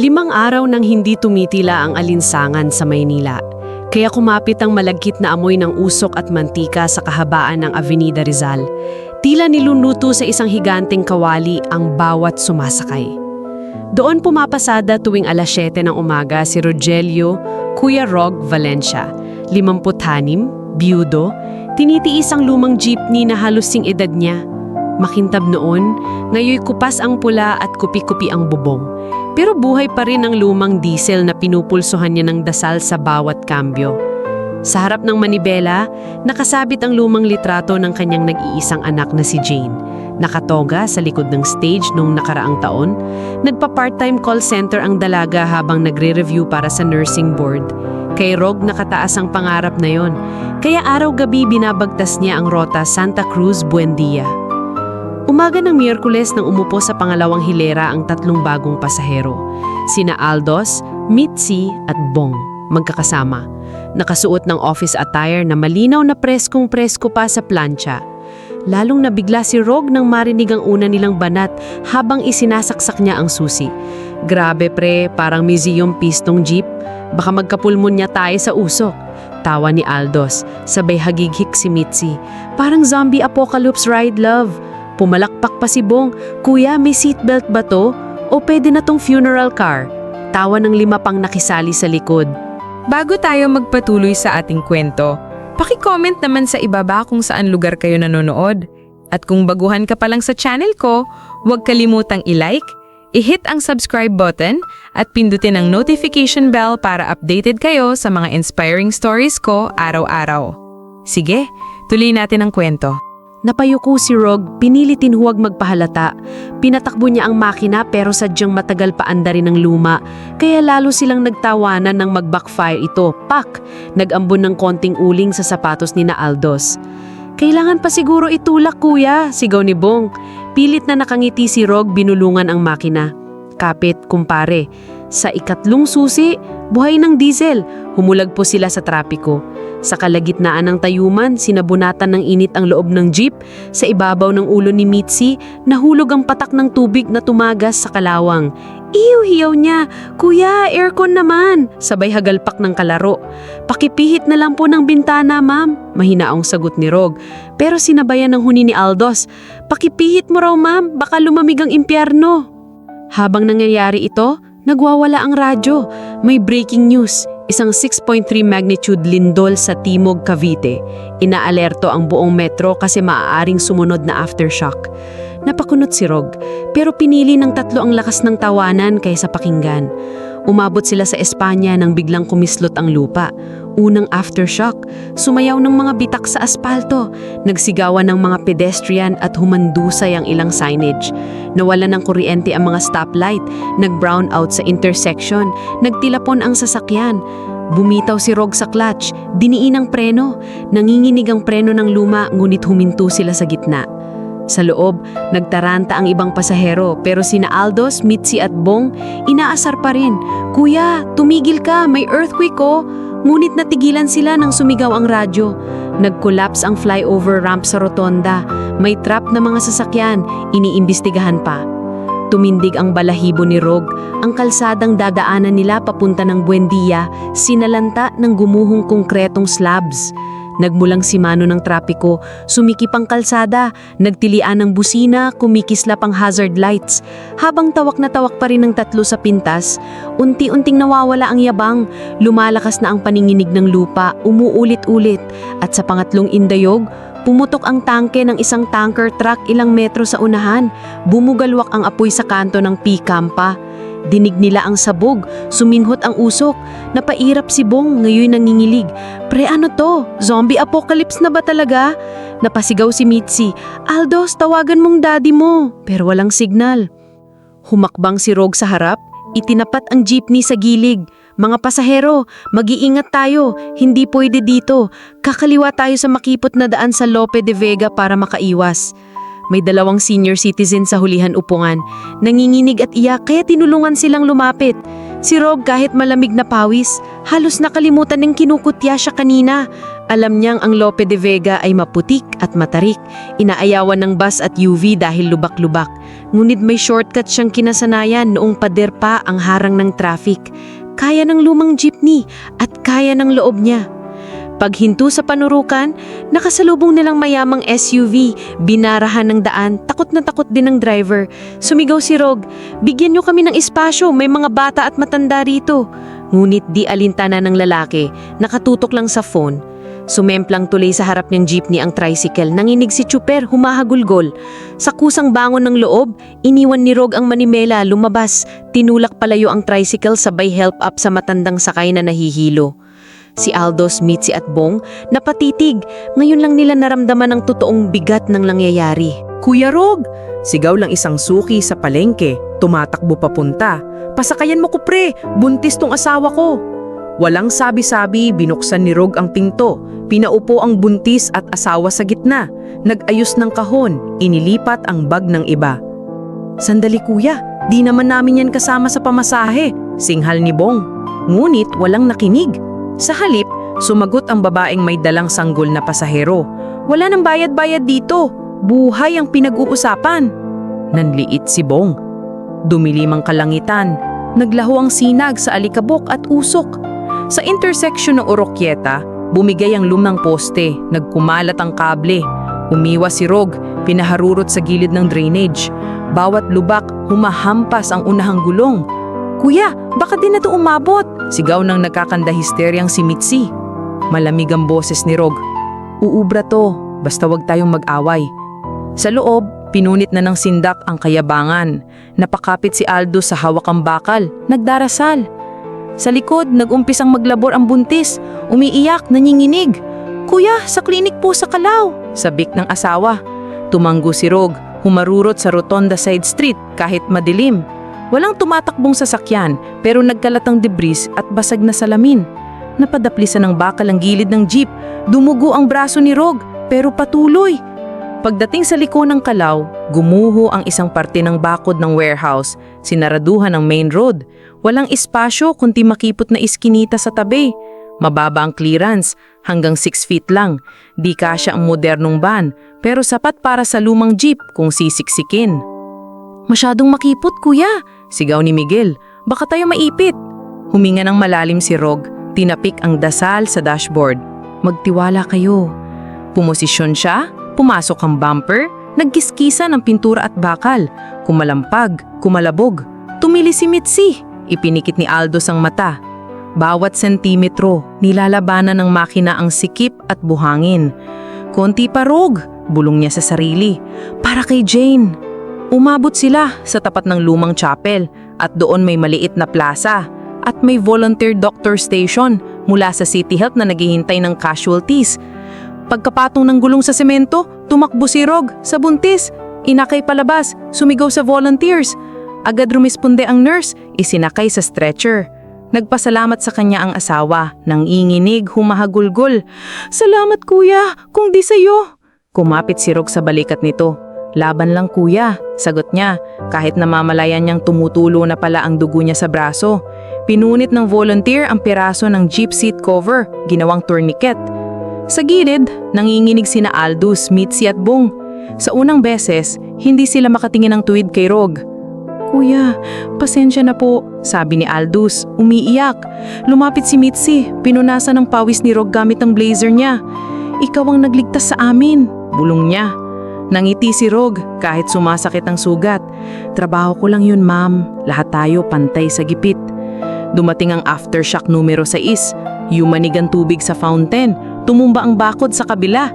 Limang araw nang hindi tumitila ang alinsangan sa Maynila. Kaya kumapit ang malagkit na amoy ng usok at mantika sa kahabaan ng Avenida Rizal. Tila niluluto sa isang higanteng kawali ang bawat sumasakay. Doon pumapasada tuwing alas 7 ng umaga si Rogelio Kuya Rog Valencia, 56, biyudo, tinitiis ang lumang jeepney na halos sing edad niya. Makintab noon, ngayoy kupas ang pula at kupi-kupi ang bubong. Pero buhay pa rin ang lumang diesel na pinupulsuhan niya ng dasal sa bawat kambyo. Sa harap ng manibela, nakasabit ang lumang litrato ng kanyang nag-iisang anak na si Jane. Nakatoga sa likod ng stage nung nakaraang taon, nagpa-part-time call center ang dalaga habang nagre-review para sa nursing board. Kay Rog nakataas ang pangarap na yon, kaya araw-gabi binabagtas niya ang rota Santa Cruz Buendia. Umaga ng Miyerkules nang umupo sa pangalawang hilera ang tatlong bagong pasahero, sina Aldos, Mitzi at Bong, magkakasama. Nakasuot ng office attire na malinaw na preskong presko pa sa plancha. Lalong nabigla si Rog nang marinig ang una nilang banat habang isinasaksak niya ang susi. Grabe pre, parang museum pistong jeep. Baka magkapulmonya tayo sa usok. Tawa ni Aldos, sabay hagigik si Mitzi. Parang zombie apocalypse ride love. Pumalakpak pa si Bong, Kuya, may seatbelt ba to? O pwede na tong funeral car? Tawa ng lima pang nakisali sa likod. Bago tayo magpatuloy sa ating kwento, paki-comment naman sa ibaba kung saan lugar kayo nanonood. At kung baguhan ka pa lang sa channel ko, huwag kalimutang i-like, i-hit ang subscribe button at pindutin ang notification bell para updated kayo sa mga inspiring stories ko araw-araw. Sige, tuloy natin ang kwento. Napayuko si Rog, pinilitin huwag magpahalata. Pinatakbo niya ang makina pero sadyang matagal pa anda rin ng luma. Kaya lalo silang nagtawanan ng mag-backfire ito. Pak! Nag-ambon ng konting uling sa sapatos ni na Aldos. Kailangan pa siguro itulak kuya, sigaw ni Bong. Pilit na nakangiti si Rog, binulungan ang makina. Kapit, kumpare. Sa ikatlong susi, buhay ng diesel. Humulag po sila sa trapiko. Sa kalagitnaan ng tayuman, sinabunatan ng init ang loob ng jeep. Sa ibabaw ng ulo ni Mitzi, nahulog ang patak ng tubig na tumagas sa kalawang. Iw-hiyaw niya, Kuya, aircon naman! Sabay hagalpak ng kalaro. Pakipihit na lang po ng bintana, ma'am. Mahinaong sagot ni Rog. Pero sinabayan ng huni ni Aldos. Pakipihit mo raw, ma'am. Baka lumamig ang impyerno. Habang nangyayari ito, nagwawala ang radyo. May breaking news. Isang 6.3 magnitude lindol sa Timog, Cavite. Inaalerto ang buong metro kasi maaaring sumunod na aftershock. Napakunot si Rog, pero pinili ng tatlo ang lakas ng tawanan kaysa pakinggan. Umabot sila sa Espanya nang biglang kumislot ang lupa. Unang aftershock, sumayaw ng mga bitak sa aspalto, nagsigawan ng mga pedestrian at humandusay ang ilang signage. Nawala ng kuryente ang mga stoplight, nag-brown out sa intersection, nagtilapon ang sasakyan. Bumitaw si Rog sa clutch, diniin ang preno. Nanginginig ang preno ng luma ngunit huminto sila sa gitna. Sa loob, nagtaranta ang ibang pasahero pero sina Aldos, Mitzi at Bong inaasar pa rin. Kuya, tumigil ka, may earthquake oh. Ngunit natigilan sila nang sumigaw ang radyo. Nag-collapse ang flyover ramp sa rotonda. May trap na mga sasakyan, iniimbestigahan pa. Tumindig ang balahibo ni Rog, ang kalsadang dadaanan nila papunta ng Buendia, sinalanta ng gumuhong konkretong slabs. Nagmulang si Mano ng trapiko, sumikip ang kalsada, nagtilian ng busina, kumikislap ang hazard lights. Habang tawak na tawak pa rin ng tatlo sa pintas, unti-unting nawawala ang yabang, lumalakas na ang paninginig ng lupa, umuulit-ulit. At sa pangatlong indayog, Pumutok ang tangke ng isang tanker truck ilang metro sa unahan. Bumugalwak ang apoy sa kanto ng P-Campa. Dinig nila ang sabog, suminghot ang usok. Napairap si Bong, ngayon nangingilig. Pre ano to? Zombie apocalypse na ba talaga? Napasigaw si Mitzi. Aldos, tawagan mong daddy mo. Pero walang signal. Humakbang si Rog sa harap, itinapat ang jeepney sa gilig. Mga pasahero, mag-iingat tayo, hindi pwede dito. Kakaliwa tayo sa makipot na daan sa Lope de Vega para makaiwas. May dalawang senior citizen sa hulihan upungan. Nanginginig at iyak kaya tinulungan silang lumapit. Si Rog kahit malamig na pawis, halos nakalimutan ng kinukutya siya kanina. Alam niyang ang Lope de Vega ay maputik at matarik. Inaayawan ng bus at UV dahil lubak-lubak. Ngunit may shortcut siyang kinasanayan noong pader pa ang harang ng traffic. Kaya ng lumang jeepney at kaya ng loob niya. Paghinto sa panurukan, nakasalubong nilang mayamang SUV, binarahan ng daan, takot na takot din ng driver. Sumigaw si Rog, bigyan niyo kami ng espasyo, may mga bata at matanda rito. Ngunit di alintana ng lalaki, nakatutok lang sa phone. Sumemplang tuloy sa harap niyang jeepney ang tricycle, nanginig si Chuper, humahagulgol. Sa kusang bangon ng loob, iniwan ni Rog ang manimela, lumabas, tinulak palayo ang tricycle sabay help up sa matandang sakay na nahihilo. Si Aldo, Mitzi at Bong napatitig. Ngayon lang nila naramdaman ang totoong bigat ng nangyayari. Kuya Rog! Sigaw lang isang suki sa palengke, tumatakbo papunta. Pasakayan mo ko pre, buntis tong asawa ko. Walang sabi-sabi, binuksan ni Rog ang pinto. Pinaupo ang buntis at asawa sa gitna. Nag-ayos ng kahon, inilipat ang bag ng iba. Sandali kuya, di naman namin yan kasama sa pamasahe, singhal ni Bong. Ngunit walang nakinig. Sa halip, sumagot ang babaeng may dalang sanggol na pasahero. Wala nang bayad-bayad dito. Buhay ang pinag-uusapan. Nanliit si Bong. Dumilim ang kalangitan. Naglaho ang sinag sa alikabok at usok. Sa intersection ng Oroquieta, bumigay ang lumang poste, nagkumalat ang kable. Umiwas si Rog, pinaharurot sa gilid ng drainage. Bawat lubak, humahampas ang unahang gulong. Kuya, baka din na to umabot! Sigaw ng nakakanda histeryang si Mitzi. Malamig ang boses ni Rog. Uubra to, basta wag tayong mag-away. Sa loob, pinunit na ng sindak ang kayabangan. Napakapit si Aldo sa hawakang bakal, nagdarasal. Sa likod, nag-umpisang maglabor ang buntis, umiiyak, nanginginig. Kuya, sa klinik po sa Kalaw, sabik ng asawa. Tumanggo si Rog, humarurot sa Rotonda Side Street kahit madilim. Walang tumatakbong sasakyan pero nagkalatang debris at basag na salamin. Napadaplisan ng bakal ang gilid ng jeep, dumugo ang braso ni Rog pero patuloy. Pagdating sa liko ng Kalaw, gumuho ang isang parte ng bakod ng warehouse, sinaraduhan ang main road. Walang espasyo kundi makipot na iskinita sa tabi. Mababa ang clearance, hanggang 6 feet lang. Di kasya ang modernong van, pero sapat para sa lumang jeep kung sisiksikin. Masyadong makipot, kuya, sigaw ni Miguel. Baka tayo maipit. Huminga ng malalim si Rog, tinapik ang dasal sa dashboard. Magtiwala kayo. Pumosisyon siya, pumasok ang bumper, nagkiskisa ng pintura at bakal, kumalampag, kumalabog. Tumili si Mitzi, ipinikit ni Aldos ang mata. Bawat sentimetro, nilalabanan ng makina ang sikip at buhangin. Konti pa rog, bulong niya sa sarili. Para kay Jane. Umabot sila sa tapat ng lumang chapel at doon may maliit na plaza at may volunteer doctor station mula sa City Health na naghihintay ng casualties. Pagkapatong ng gulong sa semento, tumakbo si Rog sa buntis. Inakay palabas, sumigaw sa volunteers. Agad rumisponde ang nurse, isinakay sa stretcher. Nagpasalamat sa kanya ang asawa, nang inginig, humahagulgol. Salamat kuya, kung di sa'yo. Kumapit si Rog sa balikat nito. Laban lang kuya, sagot niya, kahit namamalayan niyang tumutulo na pala ang dugo niya sa braso. Pinunit ng volunteer ang piraso ng jeep seat cover, ginawang tourniquet. Sa gilid, nanginginig sina Aldous, Mitzi at Bong. Sa unang beses, hindi sila makatingin ng tuwid kay Rog. Kuya, pasensya na po, sabi ni Aldous, umiiyak. Lumapit si Mitzi, pinunasan ng pawis ni Rog gamit ang blazer niya. Ikaw ang nagligtas sa amin, bulong niya. Nangiti si Rog kahit sumasakit ang sugat. Trabaho ko lang yun ma'am, lahat tayo pantay sa gipit. Dumating ang aftershock numero 6. Yumanig ang tubig sa fountain. Tumumba ang bakod sa kabila.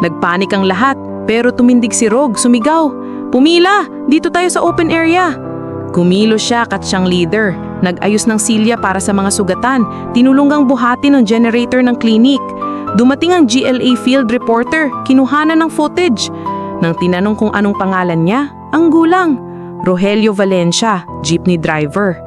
Nagpanik ang lahat pero tumindig si Rog, sumigaw. Pumila! Dito tayo sa open area! Kumilo siya kat siyang leader. Nag-ayos ng silya para sa mga sugatan. Tinulungang buhati ng generator ng klinik. Dumating ang GLA field reporter. Kinuhanan ng footage. Nang tinanong kung anong pangalan niya, ang gulang. Rogelio Valencia, jeepney driver.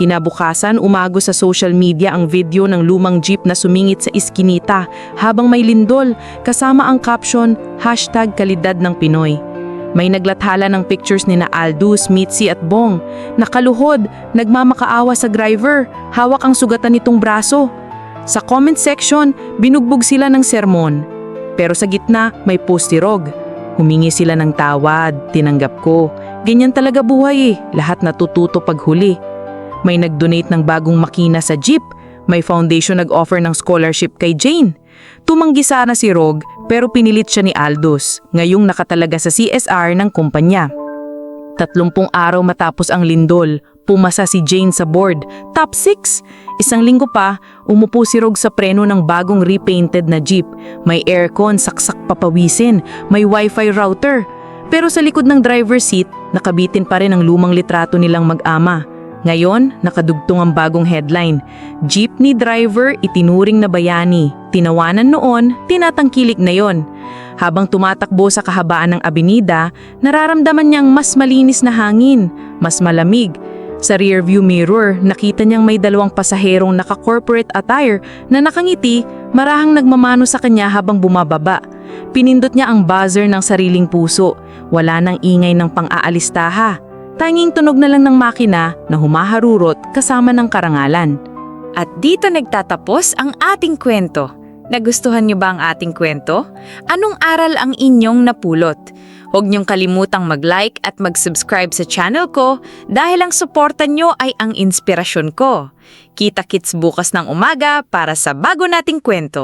Kinabukasan, umago sa social media ang video ng lumang jeep na sumingit sa iskinita habang may lindol kasama ang caption hashtag kalidad ng Pinoy. May naglathala ng pictures ni na Aldous, Mitzi at Bong. Nakaluhod, nagmamakaawa sa driver, hawak ang sugatan nitong braso. Sa comment section, binugbog sila ng sermon. Pero sa gitna, may post si Rog. Humingi sila ng tawad, tinanggap ko. Ganyan talaga buhay eh, lahat natututo pag huli. May nag-donate ng bagong makina sa jeep. May foundation nag-offer ng scholarship kay Jane. Tumanggi sana si Rog pero pinilit siya ni Aldous, ngayong nakatalaga sa CSR ng kumpanya. Tatlumpung araw matapos ang lindol, pumasa si Jane sa board. Top 6! Isang linggo pa, umupo si Rog sa preno ng bagong repainted na jeep. May aircon, saksak papawisin, may wifi router. Pero sa likod ng driver's seat, nakabitin pa rin ang lumang litrato nilang mag-ama. Ngayon, nakadugtong ang bagong headline. Jeepney driver itinuring na bayani. Tinawanan noon, tinatangkilik na yon. Habang tumatakbo sa kahabaan ng abenida, nararamdaman niyang mas malinis na hangin, mas malamig. Sa rearview mirror, nakita niyang may dalawang pasaherong naka-corporate attire na nakangiti, marahang nagmamano sa kanya habang bumababa. Pinindot niya ang buzzer ng sariling puso. Wala nang ingay ng pang-aalistaha. Tanging tunog na lang ng makina na humaharurot kasama ng karangalan. At dito nagtatapos ang ating kwento. Nagustuhan niyo ba ang ating kwento? Anong aral ang inyong napulot? Huwag niyong kalimutang mag-like at mag-subscribe sa channel ko dahil ang suporta niyo ay ang inspirasyon ko. Kita-kits bukas ng umaga para sa bago nating kwento.